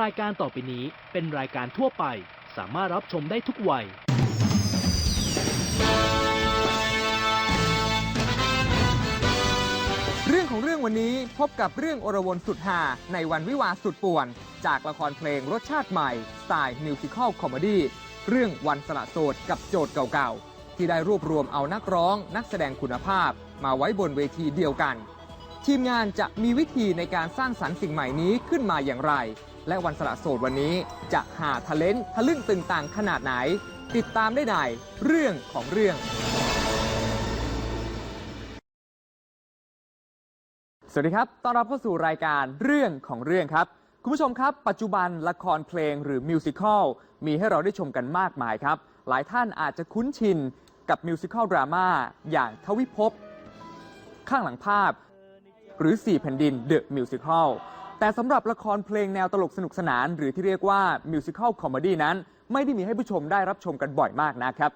รายการต่อไปนี้เป็นรายการทั่วไป สามารถรับชมได้ทุกวัย เรื่องของเรื่องวันนี้พบกับเรื่องอรวนสุดฮาในวันวิวาห์สุดป่วน จากละครเพลงรสชาติใหม่สไตล์มิวสิควลคอมเมดี้เรื่องวันสละโสดกับโจทย์เก่าๆ ที่ได้รวบรวมเอานักร้อง นักแสดงคุณภาพ มาไว้บนเวทีเดียวกัน ทีมงานจะมีวิธีในการสร้างสรรค์สิ่งใหม่นี้ขึ้นมาอย่างไร และวันสละโสดวันนี้จะหาทะเลนทะลึ่งตึงต่างขนาดไหน ติดตามได้ในเรื่องของเรื่อง สวัสดีครับ ต้อนรับเข้าสู่รายการเรื่องของเรื่องครับ คุณผู้ชมครับ ปัจจุบันละครเพลงหรือมิวสิควลมีให้เราได้ชมกันมากมายครับ หลายท่านอาจจะคุ้นชินกับมิวสิควลดราม่าอย่างทวิภพ ข้างหลังภาพ หรือ 4 แผ่นดิน The Musical แต่สำหรับละครเพลงแนวตลกสนุกสนาน หรือที่เรียกว่า Musical Comedy นั้น ไม่ได้มีให้ผู้ชมได้รับชมกันบ่อยมากนะครับ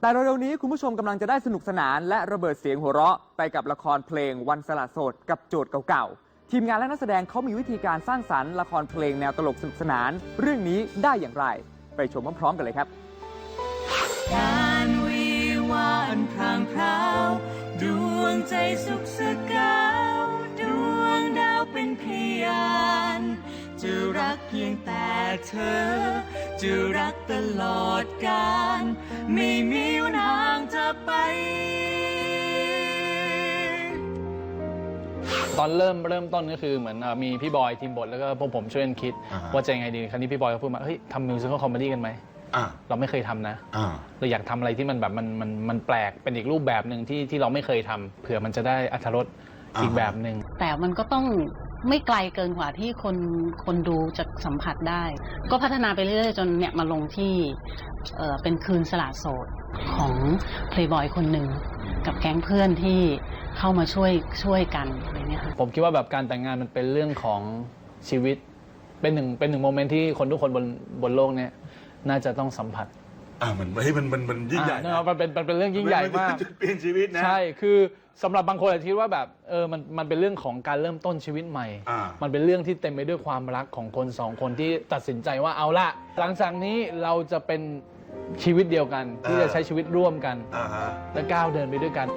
แต่เร็วๆนี้คุณผู้ชมกำลังจะได้สนุกสนานและระเบิดเสียงหัวเราะไปกับละครเพลงวันสละโสดกับโจทย์เก่าๆ ทีมงานและนักแสดงเขามีวิธีการสร้างสรรค์ละครเพลงแนวตลกสนุกสนาน เรื่องนี้ได้อย่างไร ไปชมพร้อมๆกันเลยครับการวิวานพรางพราวดวงใจสุขสกาว เธอ จะรักตลอดกาลไม่มีวันห่างจะไป ตอนเริ่มเริ่มต้นก็คือเหมือนเอ่อมีพี่บอยทีมบทแล้วก็พวกผมช่วยกันคิด อ่าฮะ ว่าจะยังไงดีครั้นี้พี่บอยก็พูดมาเฮ้ยทำมิวสิควลคอมเมดี้กันไหม อ่าเราไม่เคยทำนะ อ่า เราอยากทำอะไรที่มันแบบมันมันมันแปลกเป็นอีกรูปแบบหนึ่งที่ที่เราไม่เคยทำเผื่อมันจะได้อัธรสอีกอ่า แบบหนึ่ง แต่มันก็ต้อง ไม่ไกลเกินกว่าที่คนคนดูจะสัมผัสได้ ก็พัฒนาไปเรื่อยๆจนเนี่ยมาลงที่เอ่อเป็นคืนสละโสดของเพลย์บอยคนหนึ่งกับแก๊งเพื่อนที่เข้ามาช่วยช่วยกันอะไรเงี้ยค่ะผมคิดว่าแบบการแต่งงานมันเป็นเรื่องของชีวิต เป็นหนึ่งเป็นหนึ่งโมเมนต์ที่คนทุกคนบนบนโลกเนี้ยน่าจะต้องสัมผัสอ่ามันเฮ้ยมันมันมันยิ่งใหญ่อ่าเนอะมันเป็นมันเป็นเรื่องยิ่งใหญ่มากนจะเปลี่ยนชีวิตนะใช่คือ สำหรับบางคนอาจจะคิดว่าแบบเออมันมันเป็นเรื่องของการเริ่มต้นชีวิตใหม่ อ่ามันเป็นเรื่องที่เต็มไปด้วยความรักของคนสองคนที่ตัดสินใจว่าเอาละหลังจากนี้เราจะเป็นชีวิตเดียวกัน ที่จะใช้ชีวิตร่วมกัน อ่าฮะและก้าวเดินไปด้วยกัน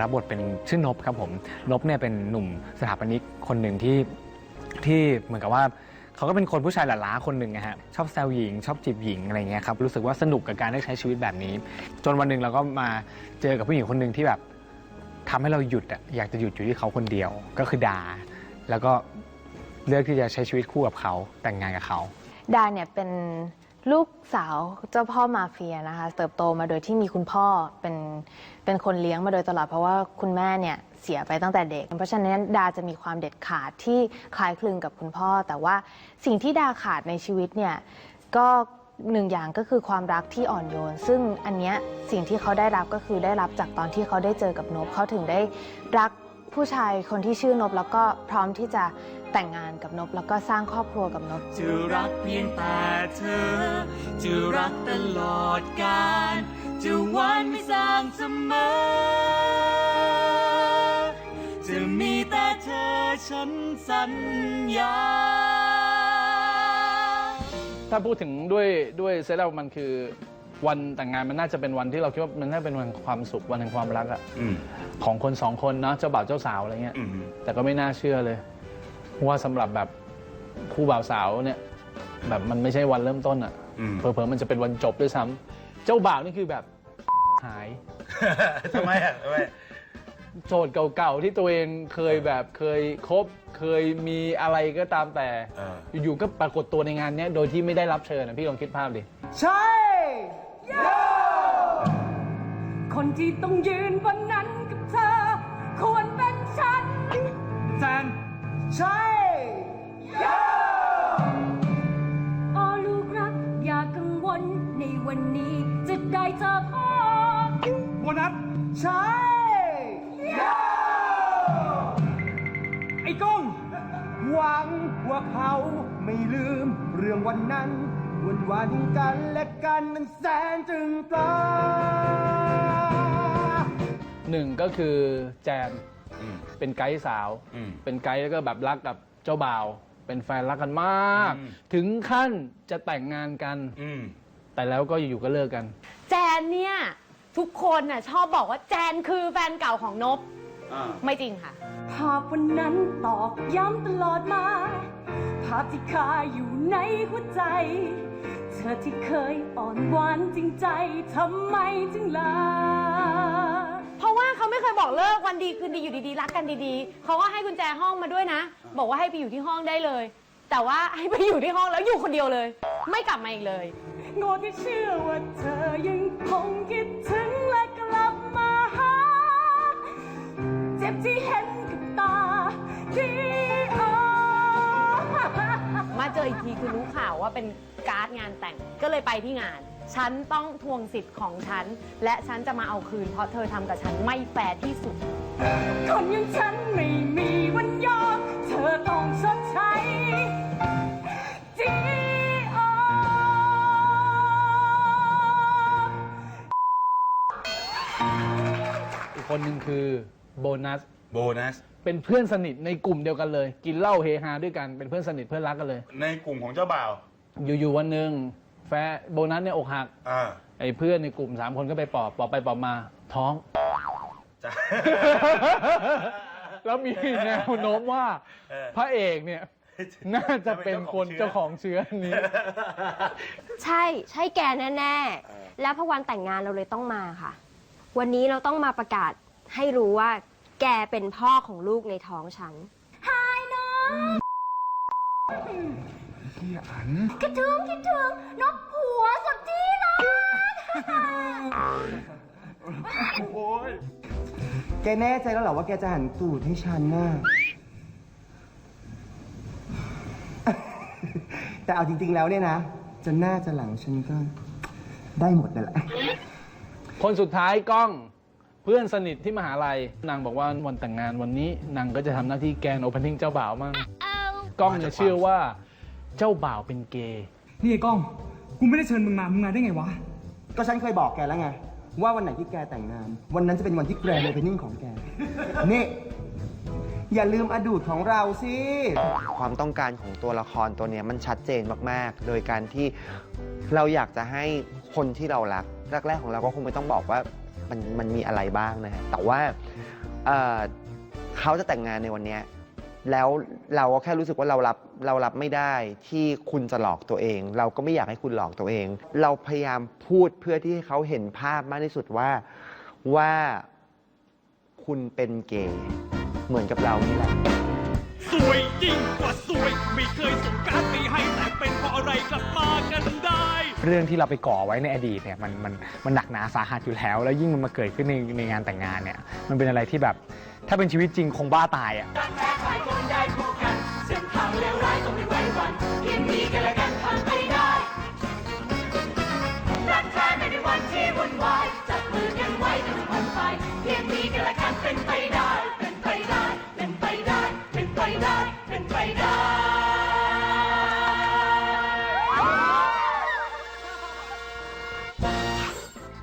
รับบทเป็นชื่อนบครับผมนบเนี่ยเป็นหนุ่มสถาปนิกคนหนึ่งที่ที่เหมือนกับว่า เขาก็เป็นคนผู้ชายหลาล้าคนหนึ่งนะฮะชอบแซวหญิง ชอบจีบหญิงอะไรเงี้ยครับรู้สึกว่าสนุกกับการได้ใช้ชีวิตแบบนี้ จนวันหนึ่งเราก็มาเจอกับผู้หญิงคนหนึ่งที่แบบทำให้เราหยุดอะอยากจะหยุดอยู่ที่เขาคนเดียวก็คือดา แล้วก็เลือกที่จะใช้ชีวิตคู่กับเขาแต่งงานกับเขา ดาเนี่ยเป็น ลูกสาวเจ้าพ่อมาเฟียนะคะ เติบโตมาโดยที่มีคุณพ่อเป็นเป็นคนเลี้ยงมาโดยตลอดเพราะว่าคุณแม่เนี่ยเสียไปตั้งแต่เด็ก เพราะฉะนั้นดาจะมีความเด็ดขาดที่คล้ายคลึงกับคุณพ่อ แต่ว่าสิ่งที่ดาขาดในชีวิตเนี่ยก็หนึ่งอย่างก็คือความรักที่อ่อนโยน ซึ่งอันเนี้ยสิ่งที่เขาได้รับก็คือได้รับจากตอนที่เขาได้เจอกับนบเขาถึงได้รัก ผู้ชายคนที่ชื่อนบแล้วก็พร้อมที่จะแต่งงานกับนบแล้วก็สร้างครอบครัวกับนบ จะรักเพียงแต่เธอ จะรักตลอดกาลจะหวานไม่สร้างเสมอ จะมีแต่เธอฉันสัญญา ถ้าพูดถึงด้วยด้วยเซตเรามันคือ วันแต่งงานมันน่าจะเป็นวันที่เราคิดว่ามันน่าเป็นวันความสุขวันแห่งความรักอะอืม ของคนสองคนเนาะเจ้าบ่าวเจ้าสาวอะไรเงี้ยอืม แต่ก็ไม่น่าเชื่อเลย ว่าสำหรับแบบคู่บ่าวสาวเนี่ย แบบมันไม่ใช่วันเริ่มต้นอะอืม เผลอๆมันจะเป็นวันจบด้วยซ้ำเจ้าบ่าวนี่คือแบบ หาย ทำไมอะทำไม โจทย์เก่าๆที่ตัวเองเคยแบบเคยคบเคยมีอะไรก็ตามแต่ เอออยู่ๆก็ปรากฏตัวในงานเนี้ยโดยที่ไม่ได้รับเชิญนะพี่ลองคิดภาพดิ คนที่ต้องยืนบนนั้นกับเธอ ควรเป็นฉัน แซนใช่โอ้ลูกรัก อย่ากังวลในวันนี้จะได้เจอพ่อ โบนัสใช่ไอ้ก้อง หวังว่าเขาไม่ลืมเรื่องวันนั้น วันวันกันและกันนั้นแสนจึงปลาหนึ่งก็คือแจมอืมเป็นไกด์สาวอืมเป็นไกด์แล้วก็แบบรักกับเจ้าบ่าว เป็นแฟนรักกันมากอืมถึงขั้นจะแต่งงานกันอืมแต่แล้วก็อยู่ๆก็เลิกกัน แจนเนี่ย ทุกคนน่ะชอบบอกว่าแจนคือแฟนเก่าของนบอ่าไม่จริงค่ะ ภาพวันนั้นตอกย้ำตลอดมา ภาพที่คาอยู่ในหัวใจ เธอที่เคยอ่อนหวานจริงใจทำไมถึงลา เพราะว่าเขาไม่เคยบอกเลิกวันดีคืนดีอยู่ดีๆ รักกันดีๆ เขาก็ให้กุญแจห้องมาด้วยนะ บอกว่าให้ไปอยู่ที่ห้องได้เลย แต่ว่าให้ไปอยู่ที่ห้องแล้วอยู่คนเดียวเลย ไม่กลับมาอีกเลย โง่ที่เชื่อว่าเธอยังคงคิดถึงและกลับมาหา เจ็บที่เห็น เจออีกทีคือรู้ข่าวว่าเป็นการ์ดงานแต่งก็เลยไปที่งาน ฉันต้องทวงสิทธิ์ของฉัน และฉันจะมาเอาคืน เพราะเธอทำกับฉันไม่แฟร์ที่สุด คนอย่างฉันไม่มีวันยอมเธอต้องชดใช้ที่อออีกคนหนึ่งคือโบนัส โบนัส เป็นเพื่อนสนิทในกลุ่มเดียวกันเลย กินเหล้าเฮฮาด้วยกันเป็นเพื่อนสนิทเพื่อนรักกันเลย ในกลุ่มของเจ้าบ่าว อยู่ๆวันหนึ่งแฟนโบนัสเนี่ยอกหักอ่าไอ้เพื่อนในกลุ่มสามคนก็ไปปอบปอบไปปอบมาท้อง จ้ะ แล้วมีแนวโน้มว่าเออ พระเอกเนี่ย น่าจะเป็นคนเจ้าของเชื้อนี้ ใช่ใช่แกแน่ๆ แล้วพอวันแต่งงานเราเลยต้องมาค่ะ วันนี้เราต้องมาประกาศให้รู้ว่า แกเป็นพ่อของลูกในท้องฉันคิดถึงคิดถึงนกหัวสุดที่รักแกแน่ใจแล้วเหรอว่าแกจะหันตูดให้ฉันน่ะแต่เอาจริง ๆ แล้วเนี่ยนะ จะหน้าจะหลังฉันก็ได้หมดนั่นแหละ คนสุดท้ายก้อง เพื่อนสนิทที่มหาลัยนางบอกว่าวันแต่งงานวันนี้นางก็จะทำหน้าที่แกนโอเพนนิ่งเจ้าบ่าวมั่งกล้องเนี่ยเชื่อว่าเจ้าบ่าวเป็นเกย์นี่ไอ้ก้อง กูไม่ได้เชิญมึงมา มึงมาได้ไงวะ ก็ฉันเคยบอกแกแล้วไง ว่าวันไหนที่แกแต่งงาน วันนั้นจะเป็นวันที่แกรนด์โอเพนนิ่งของแก นี่ อย่าลืมอดูดของเราสิ ความต้องการของตัวละครตัวเนี้ยมันชัดเจนมาก ๆ โดยการที่เราอยากจะให้คนที่เรารักแรกๆของเราก็คงไม่ต้องบอกว่า มันมันมีอะไรบ้างนะฮะแต่ว่าเอ่อเขาจะแต่งงานในวันเนี้ยแล้วเราก็แค่รู้สึกว่าเรารับเรารับไม่ได้ที่คุณจะหลอกตัวเอง เราก็ไม่อยากให้คุณหลอกตัวเอง เราพยายามพูดเพื่อที่ให้เขาเห็นภาพมากที่สุดว่าว่าคุณเป็นเกย์เหมือนกับเรานี่แหละ สวยยิ่งกว่าสวย ไม่เคยส่งการไปให้แต่เป็นเพราะอะไรกลับมากันได้ เรื่องที่เราไปก่อไว้ในอดีตเนี่ยมันมันมันหนักหนาสาหัสอยู่แล้ว แล้วยิ่งมันมาเกิดขึ้นในในงานแต่งงานเนี่ยมันเป็นอะไรที่แบบถ้าเป็นชีวิตจริงคงบ้าตายอะ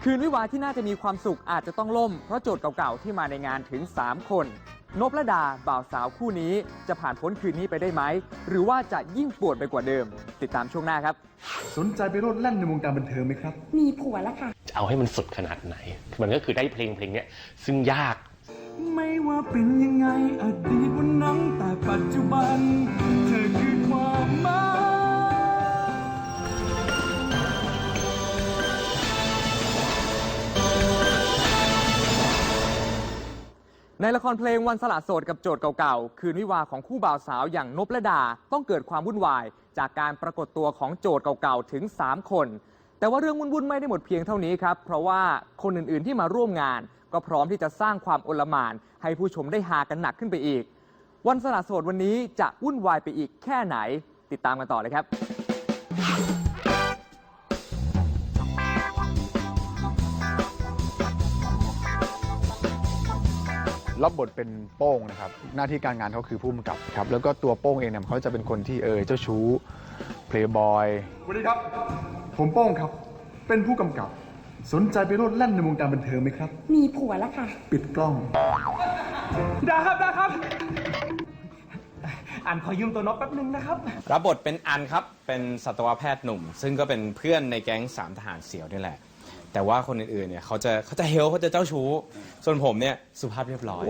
คืนวิวาห์ที่น่าจะมีความสุขอาจจะต้องล่ม เพราะโจทย์เก่าๆ ที่มาในงานถึง 3 คนนบและดาบ่าวสาวคู่นี้จะผ่านพ้นคืนนี้ไปได้ไหม หรือว่าจะยิ่งปวดไปกว่าเดิม ติดตามช่วงหน้าครับ สนใจไปโลดแล่นในวงการบันเทิงไหมครับ มีผัวแล้วค่ะ จะเอาให้มันสุดขนาดไหน มันก็คือได้เพลงเพลงเนี้ยซึ่งยาก ไม่ว่าเป็นยังไงอดีตวันนั้นแต่ปัจจุบัน ในละครเพลงวันสละโสดกับโจทย์เก่าๆ คืนวิวาของคู่บ่าวสาวอย่างนบและดา ต้องเกิดความวุ่นวาย จากการปรากฏตัวของโจทย์เก่าๆ ถึง 3 คน แต่ว่าเรื่องวุ่นๆ ไม่ได้หมดเพียงเท่านี้ครับ เพราะว่าคนอื่นๆที่มาร่วมงาน ก็พร้อมที่จะสร้างความโอลหม่าน ให้ผู้ชมได้หากันหนักขึ้นไปอีก วันสละโสดวันนี้จะวุ่นวายไปอีกแค่ไหน ติดตามกันต่อเลยครับ รับบทเป็นโป้งนะครับ หน้าที่การงานเขาคือผู้กำกับครับ แล้วก็ตัวโป้งเองเนี่ยเขาจะเป็นคนที่เออเจ้าชู้เพลย์บอยสวัสดีครับ ผมโป้งครับ เป็นผู้กำกับ สนใจไปโลดแล่นในวงการบันเทิงไหมครับ มีผัวแล้วค่ะ ปิดกล้องดาครับดาครับอ่านขอยืมตัวนกแป๊บนึงนะครับ รับบทเป็นอันครับ เป็นสัตวแพทย์หนุ่ม ซึ่งก็เป็นเพื่อนในแก๊งสามทหารเสียวนี่แหละ แต่ว่าคนอื่นๆเนี่ยเขาจะเขาจะเฮลเขาจะเจ้าชู้ ส่วนผมเนี่ยสุภาพเรียบร้อย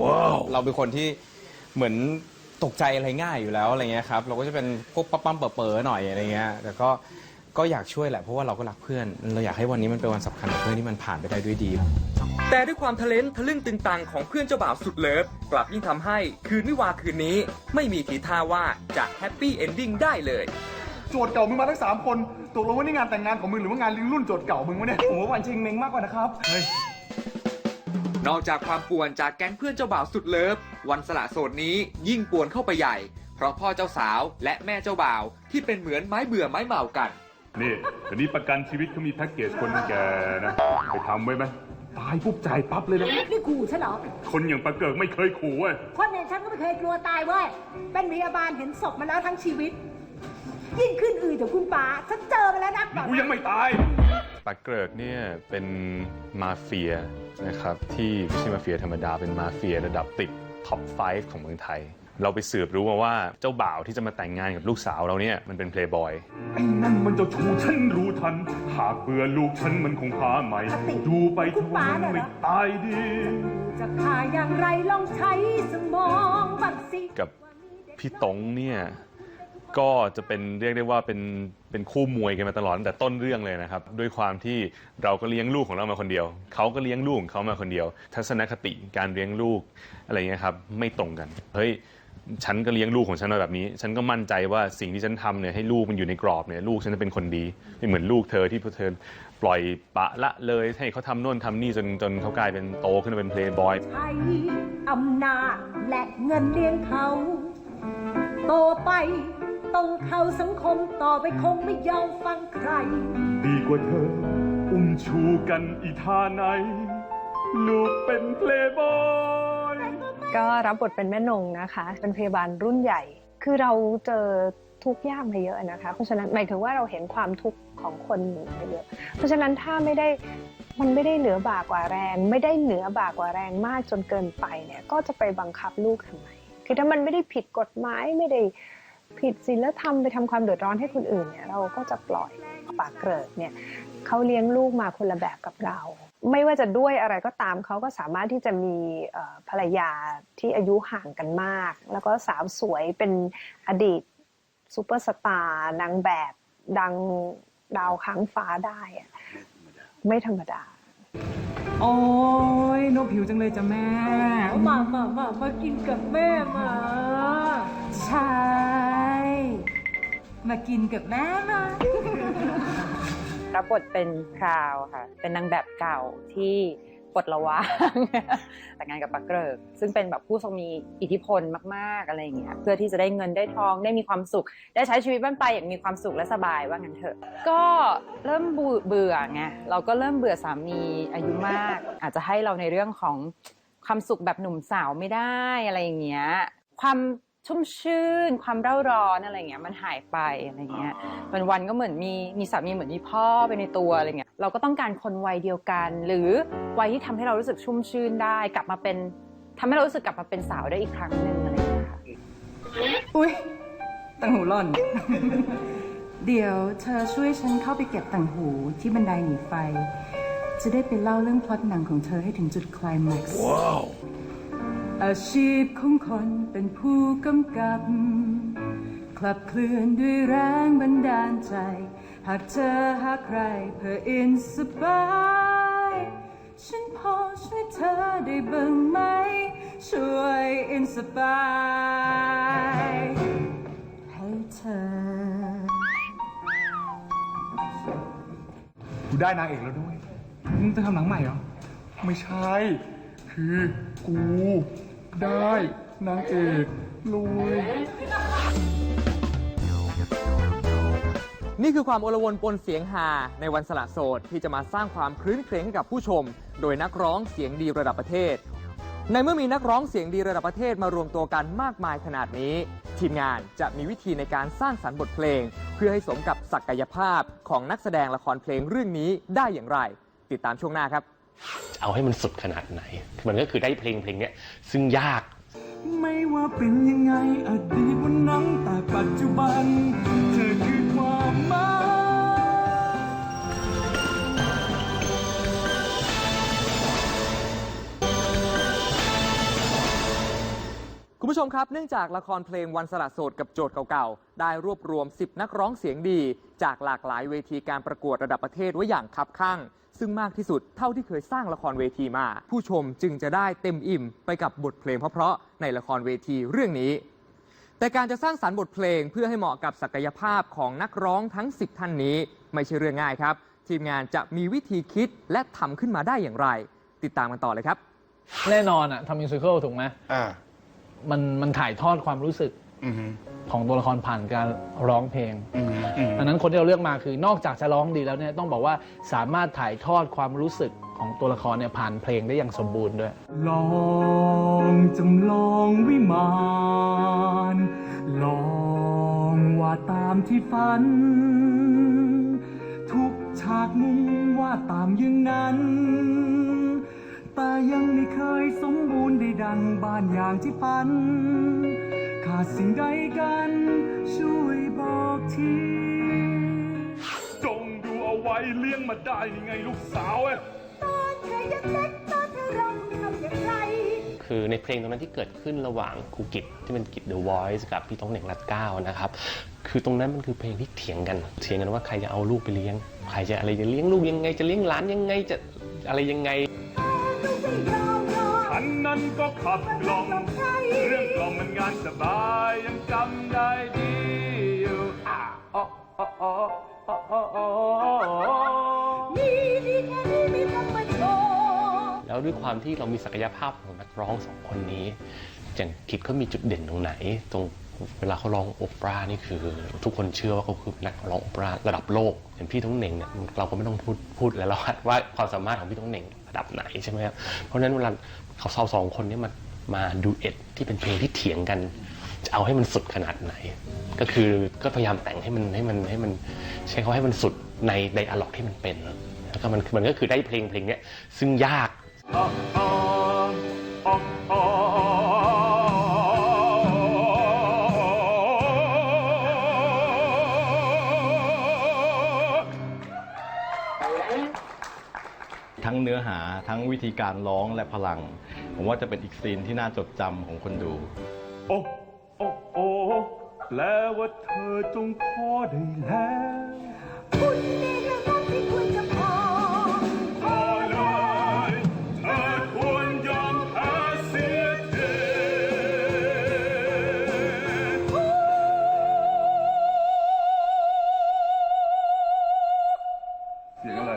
เราเป็นคนที่เหมือนตกใจอะไรง่ายอยู่แล้วอะไรเงี้ยครับเราก็จะเป็นพวกปั๊มปั๊มเป๋อๆหน่อยอะไรเงี้ยแต่ก็ก็อยากช่วยแหละเพราะว่าเราก็รักเพื่อน เราอยากให้วันนี้มันเป็นวันสำคัญของเพื่อนที่มันผ่านไปได้ด้วยดี แต่ด้วยความทะเลนทะลึ่งตึงตังของเพื่อนเจ้าบ่าวสุดเลิฟกลับยิ่งทำให้คืนวิวาคืนนี้ ไม่มีทีท่าว่าจะแฮปปี้เอนดิ้งได้เลย โจทย์เก่ามึงมาทั้งสามคนตกลงว่านี่งานแต่งงานของมึงหรือว่างานเลี้ยงรุ่นโจทย์เก่ามึงวะเนี่ยผมว่าวันชิงเมงมากกว่านะครับนอกจากความป่วนจากแก๊งเพื่อนเจ้าบ่าวสุดเลิฟ วันสละโสดนี้ยิ่งป่วนเข้าไปใหญ่ เพราะพ่อเจ้าสาวและแม่เจ้าบ่าวที่เป็นเหมือนไม้เบื่อไม้เมากัน นี่ทีนี้ประกันชีวิตเขามีแพ็กเกจคนแก่นะ ไปทำไว้ไหมตายปุ๊บจ่ายปั๊บเลยนะ นี่ขู่ฉันเหรอ คนอย่างประเกิกไม่เคยขู่เว้ย คนอย่างฉันก็ไม่เคยกลัวตายเว้ย เป็นพยาบาลเห็นศพมาแล้วทั้งชีวิต ยิ่งขึ้นอืดจากคุณป๋าฉันเจอมาแล้วนะกูยังไม่ตายปากเกริกเนี่ยเป็นมาเฟียนะครับที่ไม่ใช่มาเฟียธรรมดาเป็นมาเฟียระดับติดท็อป 5 ของเมืองไทย เราไปสืบรู้มาว่าเจ้าบ่าวที่จะมาแต่งงานกับลูกสาวเราเนี่ยมันเป็นเพลย์บอย ไอ้นั่นมันเจ้าชู้ฉันรู้ทัน หากเบื่อลูกฉันมันคงหาใหม่ ดูไปเทั่วมันไม่ตายดี จะฆ่าอย่างไรลองใช้สมองบ้างสิกับพี่ตงเนี่ย ก็จะเป็นเรียกได้ว่าเป็นเป็นคู่มวยกันมาตลอดตั้งแต่ต้นเรื่องเลยนะครับ ด้วยความที่เราก็เลี้ยงลูกของเรามาคนเดียว เขาก็เลี้ยงลูกของเขามาคนเดียว ทัศนคติการเลี้ยงลูกอะไรเงี้ยครับไม่ตรงกันเฮ้ยฉันก็เลี้ยงลูกของฉันมาแบบนี้ ฉันก็มั่นใจว่าสิ่งที่ฉันทำเนี่ยให้ลูกมันอยู่ในกรอบเนี่ยลูกฉันจะเป็นคนดีไม่เหมือนลูกเธอที่เธอปล่อยปะละเลยให้เขาทำโน่นทำนี่จนจนเขากลายเป็นโตขึ้นมาเป็นเพลย์บอยใช้อำนาจและเงินเลี้ยงเขา โตไป ต้องเข้าสังคมต่อไปคงไม่ยอมฟังใคร ดีกว่าเธอ อุ้มชูกันอีท่าไหน ลูกเป็นเพลย์บอย ก็รับบทเป็นแม่นงนะคะ เป็นพยาบาลรุ่นใหญ่ คือเราเจอทุกข์ยากมาเยอะนะคะ เพราะฉะนั้นหมายถึงว่าเราเห็นความทุกข์ของคนมาเยอะ เพราะฉะนั้นถ้าไม่ได้มันไม่ได้เหนือบ่ากว่าแรง ไม่ได้เหนือบ่ากว่าแรงมากจนเกินไปเนี่ยก็จะไปบังคับลูกทำไมคือถ้ามันไม่ได้ผิดกฎหมายไม่ได้ ผิดศีลธรรมไปทำความเดือดร้อนให้คนอื่นเนี่ยเราก็จะปล่อยปากเกิดเนี่ยเขาเลี้ยงลูกมาคนละแบบกับเรา ไม่ว่าจะด้วยอะไรก็ตามเขาก็สามารถที่จะมีภรรยาที่อายุห่างกันมาก แล้วก็สาวสวยเป็นอดีตซูเปอร์สตาร์นางแบบดังดาวค้างฟ้าได้ ไม่ธรรมดา โอ้ยนกหิวจังเลยจ้ะแม่ มามามามากินกับแม่มา ใช่ มากินกับแม่มา รับบทเป็นพราวค่ะ เป็นนางแบบเก่าที่ ปลดระวางแต่งงานกับปักเกริกซึ่งเป็นแบบผู้ทรงมีอิทธิพลมากๆอะไรอย่างเงี้ยเพื่อที่จะได้เงินได้ทองได้มีความสุข ได้ใช้ชีวิตบ้านปลายอย่างมีความสุขและสบายว่างั้นเถอะ ก็เริ่มเบื่อไงเราก็เริ่มเบื่อสามีอายุมาก อาจจะให้เราในเรื่องของความสุขแบบหนุ่มสาวไม่ได้อะไรอย่างเงี้ยความ ชุ่มชื่น ความเร่าร้อนอะไรเงี้ยมันหายไปอะไรเงี้ยวันวันๆก็เหมือนมีมีสามีเหมือนมีพ่อไปในตัวอะไรเงี้ยเราก็ต้องการคนวัยเดียวกัน หรือวัยที่ทำให้เรารู้สึกชุ่มชื่นได้ กลับมาเป็นทำให้เรารู้สึกกลับมาเป็นสาวได้อีกครั้งหนึ่งอะไรเงี้ยค่ะอุ้ยต่างหูหล่นเดี๋ยวเธอช่วยฉันเข้าไปเก็บต่างหูที่บันไดหนีไฟ จะได้ไปเล่าเรื่องพล็อตหนังของเธอให้ถึงจุดไคลแม็กซ์ อาชีพของคนเป็นผู้กำกับ คลับเคลื่อนด้วยแรงบันดาลใจ หากเธอหาใครเพื่ออินสปาย ฉันพอช่วยเธอได้บ้างไหม ช่วยอินสปายให้เธอ กูได้นางเอกแล้วด้วย มึงจะทำหนังใหม่เหรอ ไม่ใช่ คือกู ได้นางเอกลุย นี่คือความโอลวนปนเสียงฮาในวันสละโสดที่จะมาสร้างความคลื้นเครงให้กับผู้ชม โดยนักร้องเสียงดีระดับประเทศ ในเมื่อมีนักร้องเสียงดีระดับประเทศมารวมตัวกันมากมายขนาดนี้ ทีมงานจะมีวิธีในการสร้างสรรค์บทเพลง เพื่อให้สมกับศักยภาพของนักแสดงละครเพลงเรื่องนี้ได้อย่างไร ติดตามช่วงหน้าครับ เอาให้มันสุดขนาดไหน มันก็คือได้เพลงเพลงนี้ซึ่งยาก ไม่ว่าเป็นยังไงอดีตวันนั้นแต่ปัจจุบันเธอคือความหมาย คุณผู้ชมครับ เนื่องจากละครเพลงวันสละโสดกับโจทย์เก่าๆ ได้รวบรวม 10 นักร้องเสียงดี จากหลากหลายเวทีการประกวดระดับประเทศไว้อย่างคับข้าง ซึ่งมากที่สุดเท่าที่เคยสร้างละครเวทีมา ผู้ชมจึงจะได้เต็มอิ่มไปกับบทเพลงเพราะๆในละครเวทีเรื่องนี้ แต่การจะสร้างสารรค์บทเพลงเพื่อให้เหมาะกับศักยภาพของนักร้องทั้ง 10 ท่านนี้ ไม่ใช่เรื่องง่ายครับ ทีมงานจะมีวิธีคิดและทำขึ้นมาได้อย่างไร ติดตามกันต่อเลยครับ แน่นอนอะทำมิวสิควลถูกไหมอ่า มันมันถ่ายทอดความรู้สึกอือฮึของตัวละครผ่านการร้องเพลง อือฮึอือฮึดังนั้นคนที่เราเลือกมาคือนอกจากจะร้องดีแล้วเนี่ยต้องบอกว่าสามารถถ่ายทอดความรู้สึกของตัวละครเนี่ยผ่านเพลงได้อย่างสมบูรณ์ด้วย ลองจำลองวิมานลองว่าดตามที่ฝัน ทุกฉากมุมว่าดตามอย่างนั้น แต่ยังไม่เคยสมบูรณ์ได้ดังบ้านอย่างที่ฝัน ขาดสิ่งใดกัน ช่วยบอกทีจงดูเอาไว้เลี้ยงมาได้ยังไงลูกสาวเอ้ยตอนเธอยังเล็กตอนเธอร้องทำอย่างไร คือในเพลงตรงนั้นที่เกิดขึ้นระหว่างครูกิจที่เป็นกิจ The Voice กับพี่ต้องเหน่งรัดเก้านะครับ คือตรงนั้นมันคือเพลงที่เถียงกันเถียงกันว่าใครจะเอาลูกไปเลี้ยง ใครจะอะไรจะเลี้ยงลูกยังไงจะเลี้ยงหลานยังไงจะอะไรยังไง ฉันนั้นก็ขับกล่อมเรื่องกล่อมมันงานสบายยังจำได้ดีอยู่อะอ๋ออ๋ออ๋ออ๋ออ๋ออ๋อมีดีแค่นี้ไม่ต้องมาโชว์แล้วด้วยความที่เรามีศักยภาพของนักร้องสองคนนี้อย่างกิจเขามีจุดเด่นตรงไหน ตรงเวลาเขาร้องโอเปร่านี่คือ ทุกคนเชื่อว่าเขาคือนักร้องโอเปร่าระดับโลกอย่างพี่ต้องเหน่งเนี่ยเราก็ไม่ต้องพูดพูดแล้วเราว่าความสามารถของพี่ต้องเหน่ง ระดับไหนใช่ไหมครับเพราะฉะนั้นเวลาเขาสาวสองคนนี้มามาดูเอ็ดที่เป็นเพลงที่เถียงกัน จะเอาให้มันสุดขนาดไหน ก็คือก็พยายามแต่งให้มันให้มันให้มันใช้เขาให้มันสุดในในอะล็อกที่มันเป็นแล้วก็มันมันก็คือได้เพลงเพลงนี้ซึ่งยากอ๋ออ๋อ เนื้อหาทั้งวิธีการร้องและพลัง ผมว่าจะเป็นอีกซีนที่น่าจดจำของคนดู โอ้โอ้โอ้แปลว่าเธอจงพอได้แล้วคุณนี่แหละรักที่ควรจะพอพอเลยเธอควรยอมแพ้เสียทีเสียงอะไร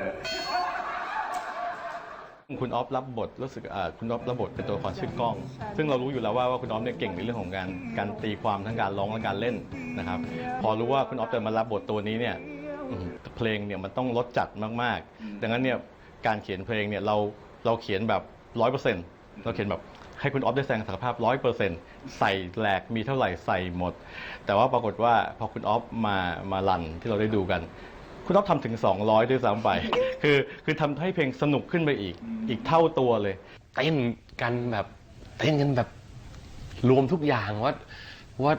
คุณออฟรับบทรู้สึกอ่าคุณออฟรับบทเป็นตัวละครชื่อกล้อง ซึ่งเรารู้อยู่แล้วว่าว่าคุณออฟเนี่ยเก่งในเรื่องของการการตีความทั้งการร้องและการเล่นนะครับ พอรู้ว่าคุณออฟจะมารับบทตัวนี้เนี่ยอื้อหือเพลงเนี่ยมันต้องลดจัดมากๆ ดังนั้นเนี่ยการเขียนเพลงเนี่ยเราเราเขียนแบบร้อยเปอร์เซ็นต์เราเขียนแบบให้คุณออฟได้แสดงศักยภาพร้อยเปอร์เซ็นต์ใส่แหลกมีเท่าไหร่ใส่หมด แต่ว่าปรากฏว่าพอคุณออฟมามารันที่เราได้ดูกัน คุณต้องทำถึง 200 ด้วยซ้ำไป คือคือทำให้เพลงสนุกขึ้นไปอีก อีกเท่าตัวเลย เต้นกันแบบเต้นกันแบบรวมทุกอย่างว่าว่า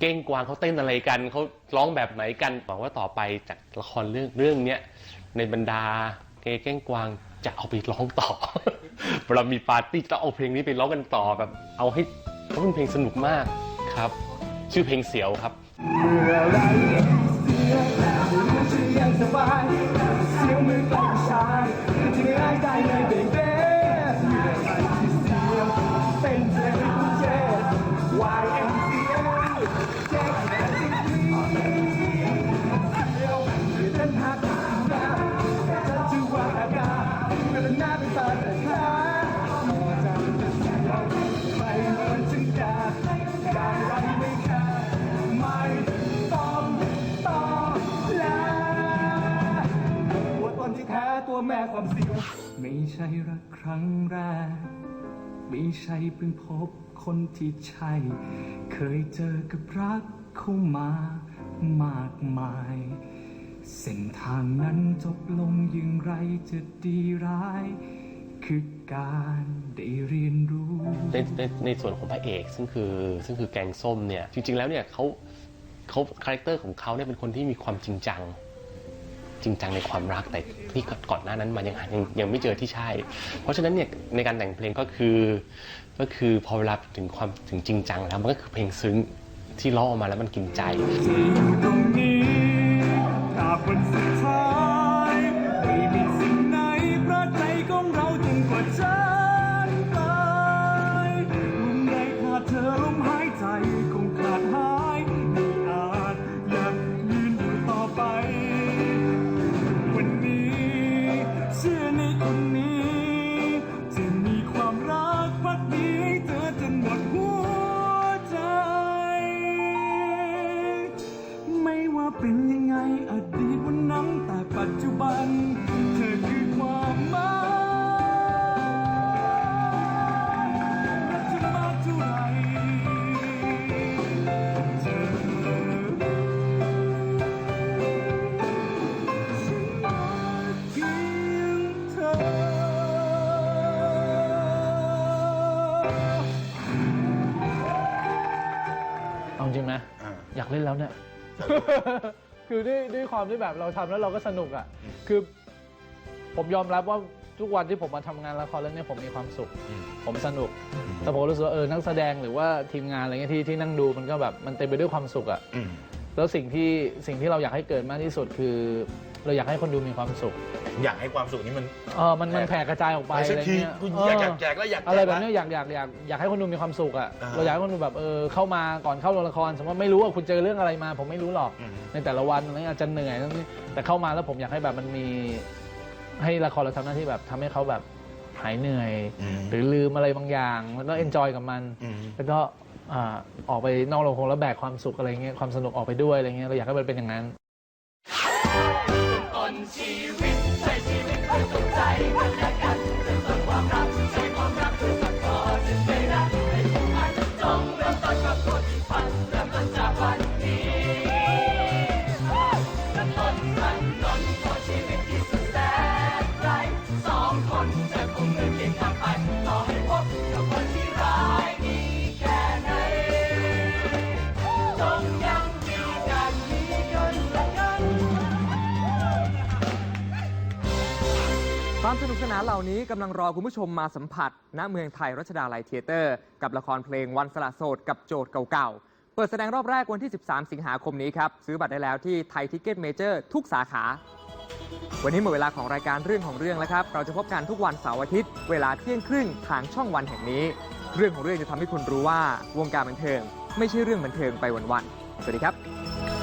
เก้งกวางเขาเต้นอะไรกันเขาร้องแบบไหนกันบอกว่าต่อไปจากละครเรื่องเรื่องเนี้ยในบรรดาเกย์เก้งกวางจะเอาไปร้องต่อเวลามีปาร์ตี้จะเอาเพลงนี้ไปร้องกันต่อแบบ เอาให้เพราะเป็นเพลงสนุกมากครับ ชื่อเพลงเสียวครับ เมื่อ แท้ตัวแม่ความเสียวไม่ใช่รักครั้งแรก ไม่ใช่เพิ่งพบคนที่ใช่ เคยเจอกับรักเข้ามามากมาย เส้นทางนั้นจบลงอย่างไรจะดีร้าย คือการได้เรียนรู้ ในในในส่วนของพระเอกซึ่งคือซึ่งคือแกงส้มเนี่ยจริงๆแล้วเนี่ยเขาเขาคาแรคเตอร์ของเขาเนี่ยเป็นคนที่มีความจริงจัง จริงจังในความรักแต่ที่ก่อนหน้านั้นมันยังหายังยังไม่เจอที่ใช่ เพราะฉะนั้นเนี่ยในการแต่งเพลงก็คือ ก็คือพอเวลาถึงความถึงจริงจังแล้วมันก็คือเพลงซึ้งที่ล่อออกมาแล้วมันกินใจ ตรงนี้ตราบวันสุดท้าย อยากเล่นแล้วเนี่ย คือด้วยด้วยความที่แบบเราทำแล้วเราก็สนุกอะ คือ ผมยอมรับว่าทุกวันที่ผมมาทำงานละครเรื่องนี้ผมมีความสุขผมสนุก แต่ผมรู้สึกว่าเออนักแสดงหรือว่าทีมงานอะไรเงี้ยที่ที่นั่งดูมันก็แบบมันเต็มไปด้วยความสุขอะแล้วสิ่งที่สิ่งที่เราอยากให้เกิดมากที่สุดคือ เราอยากให้คนดูมีความสุขอยากให้ความสุขนี้มันเออมันมันแผ่กระจายออกไปไปสัอะกไรทีเงี้ยกูเอออยากอยากแจกแล้วอยากแจกอะไรแบบแล้วเนี้ยอยากอยากอยากอยากให้คนดูมีความสุขอะอ่าเราอยากให้คนดูแบบเออเข้ามาก่อนเข้าโรงละคร สมมติว่าไม่รู้ว่าคุณเจอเรื่องอะไรมา ผมไม่รู้หรอกในแต่ละวันอะไรเงี้ยอาจจะเหนื่อยนั่นนี่แต่เข้ามาแล้วผมอยากให้แบบมันมี ให้ละครเราทำหน้าที่แบบทำให้เขาแบบหายเหนื่อยหรือลืมอะไรบางอย่างแล้วก็เอนจอยกับมันแล้วก็อ่าออกไปนอกโรงละครแล้วแบกความสุขอะไรเงี้ยความสนุกออกไปด้วยอะไรเงี้ยเราอยากให้มันเป็นอย่างนั้นต้น ชีวิตใช้ชีวิตด้วยสนใจ สนุกสนานเหล่านี้กำลังรอคุณผู้ชมมาสัมผัส ณเมืองไทยรัชดาลัยเทเตอร์ กับละครเพลงวันสละโสดกับโจทย์เก่าๆ เปิดแสดงรอบแรกวันที่ 13 สิงหาคมนี้ครับ ซื้อบัตรได้แล้วที่ไทยทิกเก็ตเมเจอร์ทุกสาขา วันนี้หมดเวลาของรายการเรื่องของเรื่องแล้วครับ เราจะพบกันทุกวันเสาร์อาทิตย์ เวลาเที่ยงครึ่งทางช่องวันแห่งนี้ เรื่องของเรื่องจะทำให้คุณรู้ว่าวงการบันเทิง ไม่ใช่เรื่องบันเทิงไปวันๆสวัสดีครับ